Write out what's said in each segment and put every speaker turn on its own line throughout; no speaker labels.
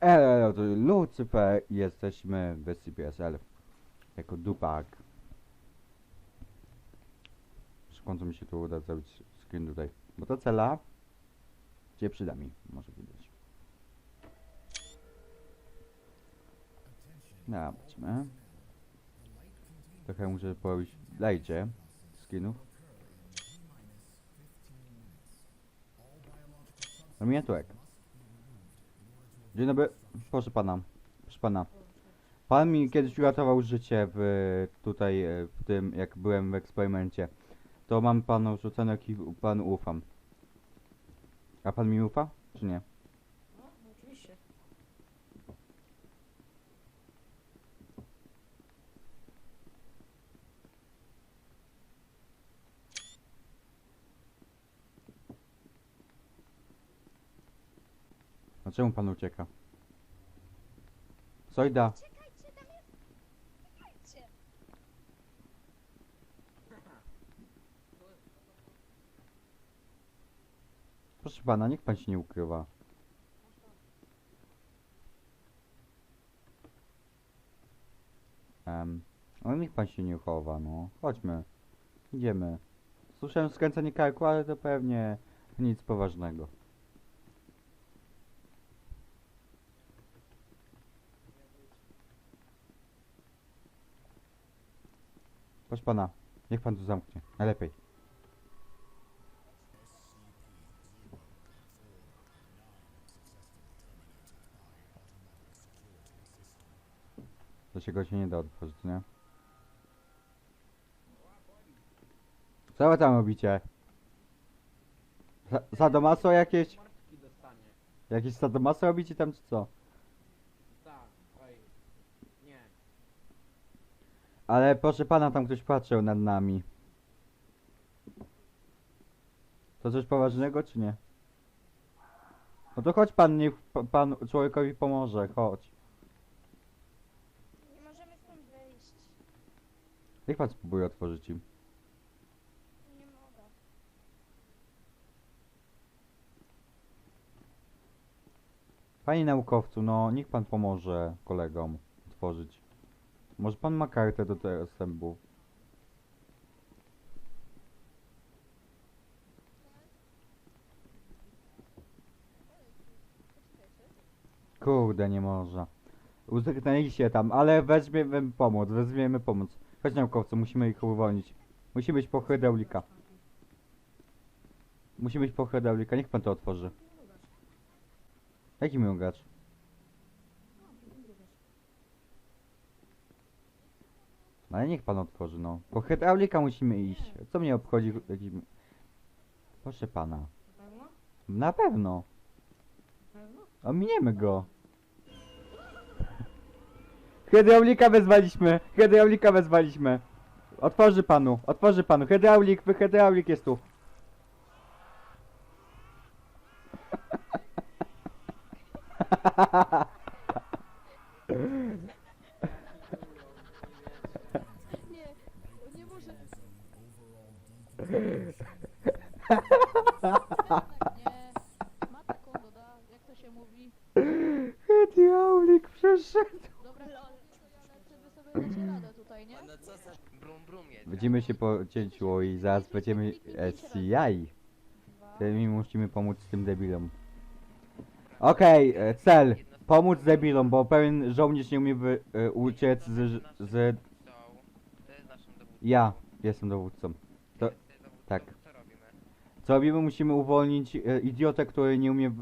Elo, Lucifer, jesteśmy w CPSL jako dupak. W końcu mi się to uda zrobić screen tutaj, bo ta cela się przyda mi, może widać. No, chodźmy. Trochę muszę porobić w lajcie skinów. No jak? Dzień dobry, proszę pana. Proszę pana. Pan mi kiedyś uratował życie w, tutaj, e, w tym, jak byłem w eksperymencie. To mam panu rzucone, jaki panu ufam. A pan mi ufa, czy nie? Czemu pan ucieka? Sojda, proszę pana, niech pan się nie ukrywa. Um, no niech pan się nie chowa, no. Chodźmy. Idziemy. Słyszałem skręcenie karku, ale to pewnie nic poważnego. Proszę pana, niech pan tu zamknie. Najlepiej. Do czego się nie da otworzyć, nie? Co wy tam robicie? Za- Sadomaso jakieś? Jakieś sadomaso robicie tam czy co? Ale proszę pana, tam ktoś patrzył nad nami. To coś poważnego, czy nie? No to chodź pan, niech pan człowiekowi pomoże, chodź.
Nie możemy stąd wyjść.
Niech pan spróbuje otworzyć im.
Nie mogę.
Panie naukowcu, no niech pan pomoże kolegom otworzyć. Może pan ma kartę do tego dostępu? Kurde, nie można. Uzysknęli się tam, ale weźmiemy pomoc, wezmiemy pomoc. Chodź naukowcu, musimy ich uwolnić. Musi być po hydraulika. Musi być po hydraulika, niech pan to otworzy. Jaki miłgacz? No ale niech pan otworzy, no. Po hydraulika musimy iść. Co mnie obchodzi? Proszę pana. Na pewno. Ominiemy go. Hydraulika wezwaliśmy. Hydraulika wezwaliśmy. Otworzy panu, otworzy panu. Hydraulik, hydraulik jest tu.
Ha
ha ha ha! Brum, brum.
Widzimy się po cięciu i zaraz będziemy SCI. Czyli mi musimy pomóc tym debilom. Okej, e, cel. Pomóc debilom, bo pewien żołnierz nie umie wy, e, uciec z, z... Ja jestem dowódcą. To- tak.
Co robimy?
Co robimy? Musimy uwolnić e, idiotę, który nie umie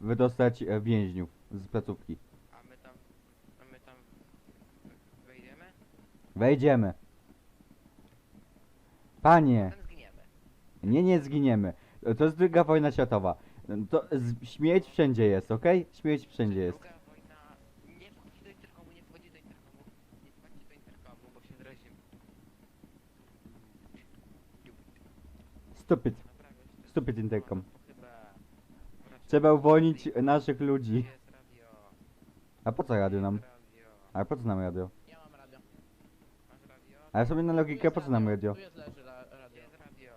wydostać więźniów z placówki.
Wejdziemy.
Panie,
zginiemy.
nie, nie zginiemy. To jest druga wojna światowa. To śmieć wszędzie jest, okej? Śmieć wszędzie jest. Stupid. Stupid interkom. Trzeba uwolnić naszych ludzi. A po co radio nam? A po co nam radio? Ale sobie na logikę po co nam radio?
Tu jest radio.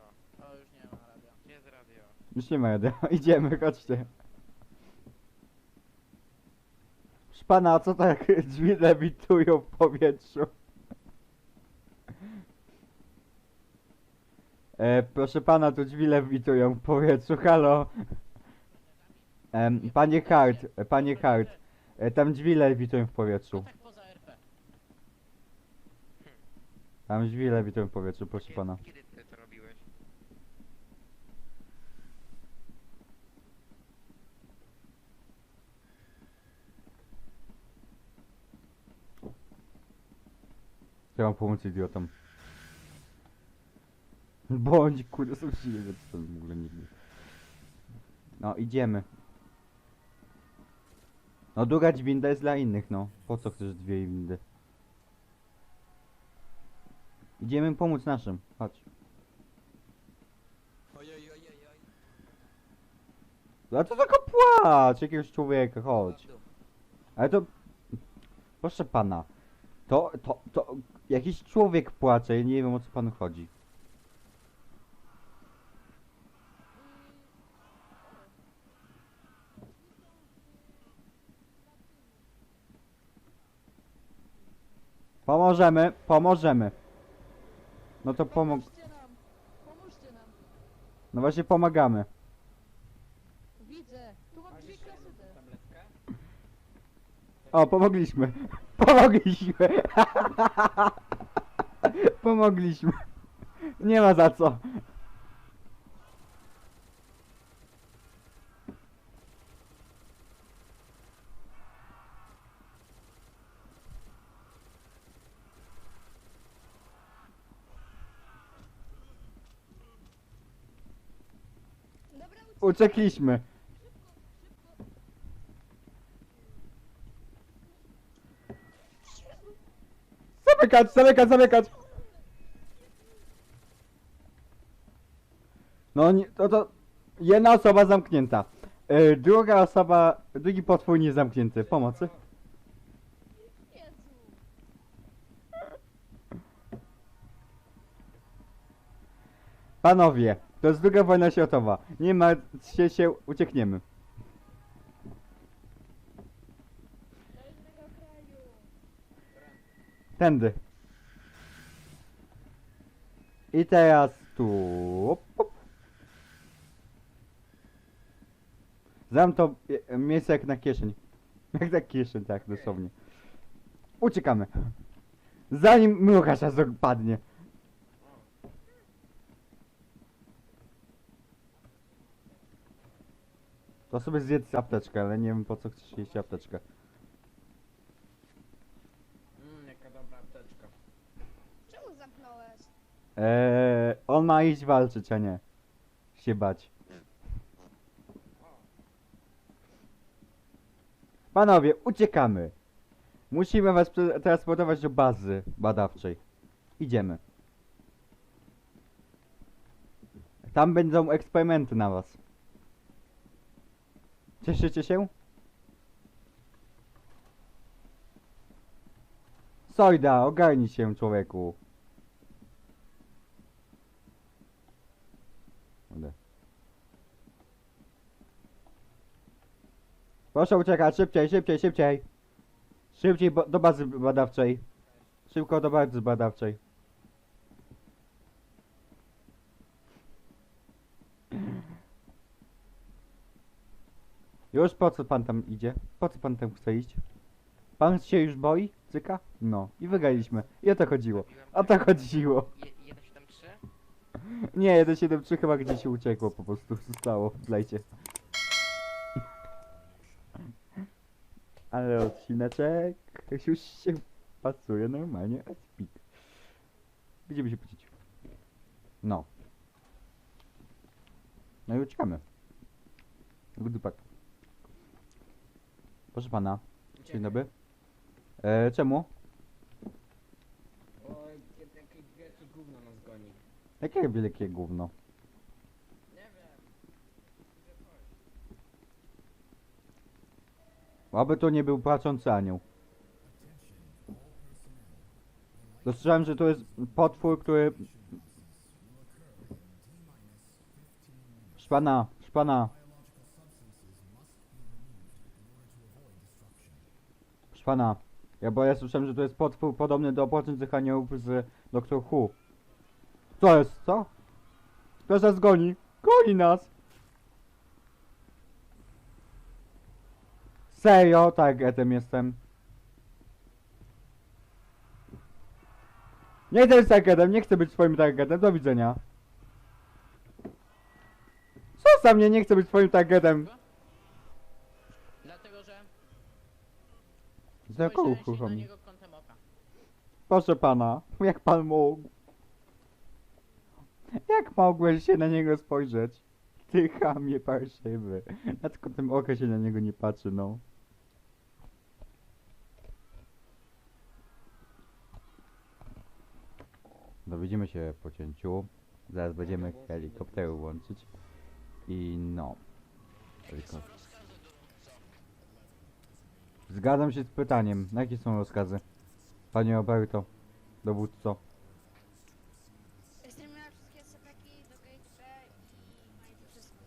Już nie ma radio.
Już nie ma radio. Idziemy, chodźcie. Proszę pana, a co tak drzwi lewitują w powietrzu? E, proszę pana, tu drzwi lewitują w powietrzu, halo. Panie Hart, e, panie Hart, e, tam drzwi lewitują w powietrzu. Tam drzwi lewitują w powietrzu, proszę pana.
Kiedy ty to robiłeś?
Ja mam pomóc idiotom. Bądź, kurde, są silne, co to w ogóle nigdy. No, idziemy. No, druga winda jest dla innych, no. Po co chcesz dwie windy? Idziemy pomóc naszym, chodź.
Ojej, ojej, ojej.
A to taka płacz jakiegoś człowieka, chodź. Ale to... Proszę pana. To, to, to... Jakiś człowiek płacze, ja nie wiem o co panu chodzi. Pomożemy, pomożemy. No to pomog...
Pomóżcie nam! Pomóżcie nam!
No właśnie pomagamy.
Widzę! Tu mam klasyte.
tabletkę?
O, pomogliśmy. Pomogliśmy. Pomogliśmy. Nie ma za co. Uciekliśmy. Zamykać, zamykać, zamykać. No nie, to to jedna osoba zamknięta. Yy, druga osoba, drugi potwór nie zamknięty. Pomocy? Panowie, to jest druga wojna światowa. Nie martwcie się, uciekniemy. Tędy. I teraz tu. Znam to e, miejsce jak na kieszeń. Jak na kieszeń, tak, dosłownie. Uciekamy. Zanim się padnie. Sobie zjedz apteczkę, ale nie wiem po co chcesz jeść apteczkę.
Mmm, jaka dobra apteczka.
Czemu zamknąłeś?
Eee, on ma iść walczyć, a nie się bać. Panowie, uciekamy. Musimy was prze- transportować do bazy badawczej. Idziemy. Tam będą eksperymenty na was. Cieszycie się? Sojda, ogarnij się człowieku. Proszę uciekać, szybciej, szybciej, szybciej. Szybciej do bazy badawczej. Szybko do bazy badawczej. Już po co pan tam idzie? Po co pan tam chce iść? Pan się już boi? Cyka? No. I wygraliśmy. I o to chodziło. O to chodziło.
Je, 173?
Nie, 1.7.3 chyba gdzieś uciekło po prostu, zostało w lejcie. Ale odcineczek już się pasuje normalnie, a speak. Będziemy się pocić. No. No i uciekamy. Dupak. Proszę pana, dzień dobry. E, czemu?
O, jakie wielkie gówno nas goni.
Jakie wielkie gówno?
Nie wiem.
Aby to nie był płaczący anioł. Dostrzegłem, że to jest potwór, który... Szpana, szpana. Proszę pana, ja bo ja słyszałem, że to jest potwór podobny do płaczących aniołów z Doctor Who. Co jest, co? Ktoś nas goni. Goni nas! Serio? Tak, etem jestem. Nie chcę być targetem, nie chcę być swoim targetem, do widzenia. Zostaw mnie, nie chcę być swoim targetem.
Dlatego, że
Za kogo
spojrzałem się
chucham?
na niego kątem oka.
Proszę pana, jak pan mógł? Jak mogłeś się na niego spojrzeć? Ty chamie parszywy. Ja tylko tym oka się na niego nie patrzy, no. Dowiedzimy się po cięciu. Zaraz będziemy helikoptery łączyć. I no. Zgadzam się z pytaniem. Jakie są rozkazy? Panie Roberto, dowódco.
Streamuję wszystkie sepeki do Gate B i to wszystko.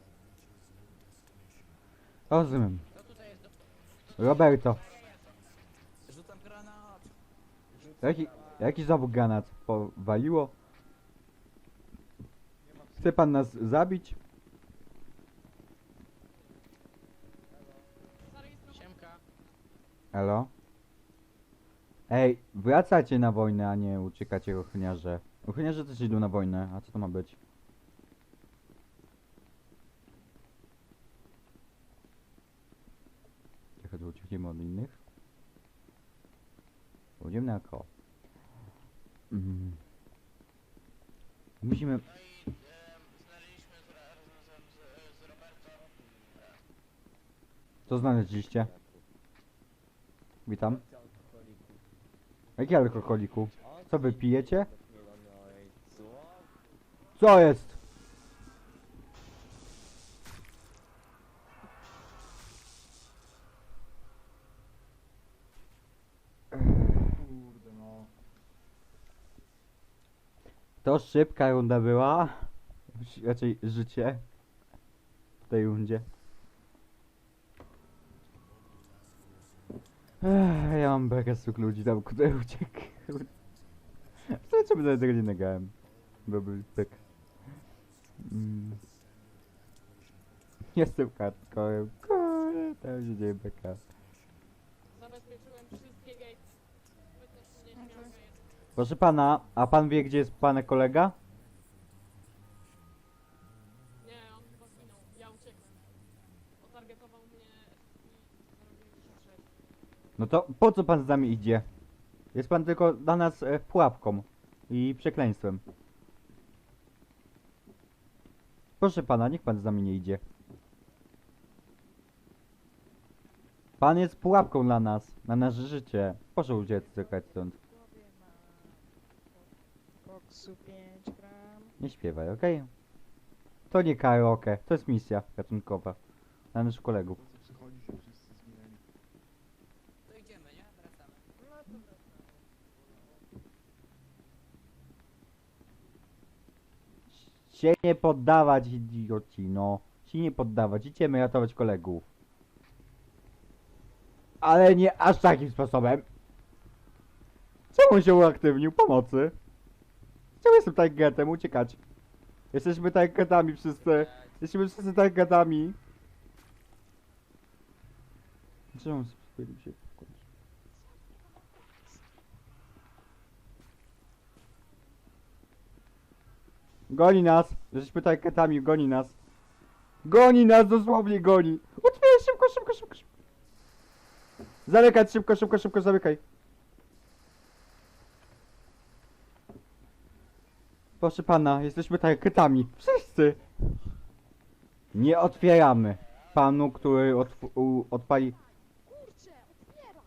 Rozumiem. Roberto,
Rzucam granat!
jaki, jaki znowu granat powaliło? Chce pan nas zabić? Elo? Ej, wracacie na wojnę, a nie uciekacie ochroniarze. Ochroniarze też idą na wojnę, a co to ma być? Trochę uciekniemy od innych. Pójdziemy na ko. Mm. Musimy... Co znaleźliście? Witam. Jaki alkoholiku? Co wy pijecie? Co jest? To szybka runda była. Raczej życie. W tej rundzie. Ech, ja mam bekę z tych ludzi tam, który uciekł. Co czemu nawet tego nie nagałem? Byłby pyk. Mm. Jestem hardcorem. Kurde, tam się dzieje beka.
Zabezpieczyłem wszystkie gate. Wy też nie śmiałe jest.
Proszę pana, a pan wie gdzie jest pana kolega?
Nie, on chyba zginął. Ja uciekłem. Otargetował mnie i zarobiłem 6
No to po co pan z nami idzie? Jest pan tylko dla nas e, pułapką i przekleństwem. Proszę pana, niech pan z nami nie idzie. Pan jest pułapką dla nas, na nasze życie. Proszę uciec stąd.
Koksu 5 gram.
Nie śpiewaj, okej? To nie karaoke, to jest misja ratunkowa. Dla naszych kolegów.
Po co przychodzi się wszyscy zginęli?
To idziemy, nie? Wracamy.
Się nie poddawać, idioci, no. Się nie poddawać, idziemy ratować kolegów. Ale nie aż takim sposobem. Czemu się uaktywnił? Pomocy. Czemu jestem targetem? Uciekać. Jesteśmy targetami wszyscy. Jesteśmy wszyscy targetami. Czemu się w końcu? Goni nas! Jesteśmy targetami, goni nas. Goni nas, dosłownie goni! Otwieraj szybko, szybko, szybko, szybko! Zamykać szybko, szybko, szybko, zamykaj! Proszę pana, jesteśmy targetami. Wszyscy! Nie otwieramy. Panu, który odpali...
Kurczę, otwieraj!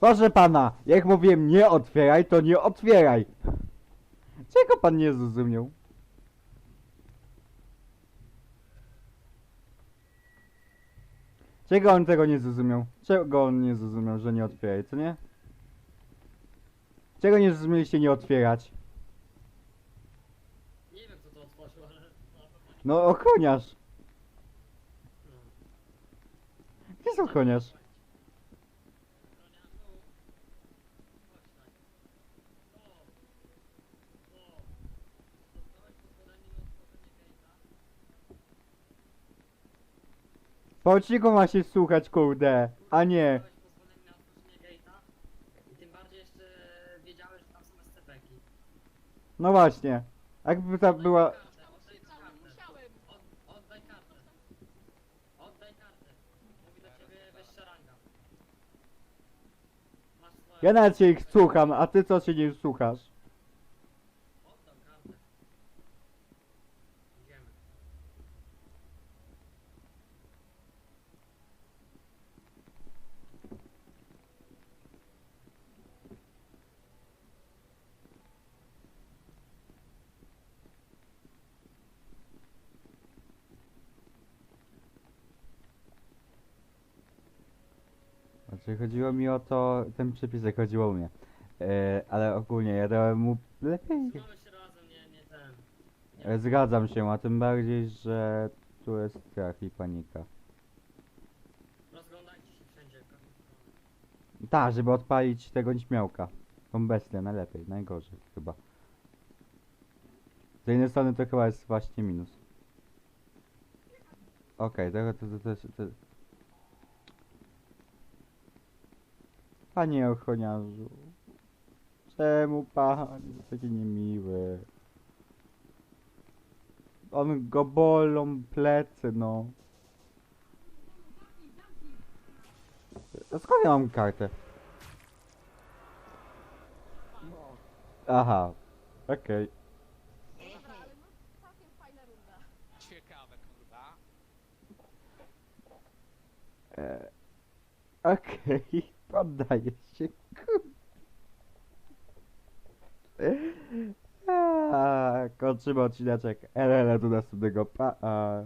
Proszę pana, jak mówiłem nie otwieraj, to nie otwieraj. Czego pan nie zrozumiał? Czego on tego nie zrozumiał? Czego on nie zrozumiał, że nie otwieraj, co nie? Czego nie zrozumieliście nie otwierać?
Nie wiem co to otworzył, ale...
No ochroniarz. jest ochroniarz? Po cichu ma się słuchać, kurde, a nie. No właśnie. Jakby ta była...
Oddaj kartę.
musiałem.
Od, oddaj kartę. Oddaj kartę. Mówi do ciebie wyższa ranga. Masz swoją.
Ja nawet się ich słucham, a ty co się nie słuchasz?
Oddam kartę. Idziemy.
Znaczy chodziło mi o to, ten przypisek chodziło o mnie. E, ale ogólnie ja dałem mu lepiej.
Się razem, nie, nie ten.
E, Zgadzam się, a tym bardziej, że tu jest strach i panika.
Rozglądajcie się wszędzie.
Tak, żeby odpalić tego nieśmiałka. Tą bestię, najlepiej, najgorzej chyba. Z jednej strony to chyba jest właśnie minus. Okej, okay, to, to, to, to, to... Panie ochroniarzu. Czemu pan jest taki niemiły? On go bolą plecy, no. A Skąd ja mam kartę? Aha, okej.
Runda.
Ciekawe, kurwa.
Okej, poddaję się. kur- A, Kończymy odcineczek. Elele do następnego. Pa. a.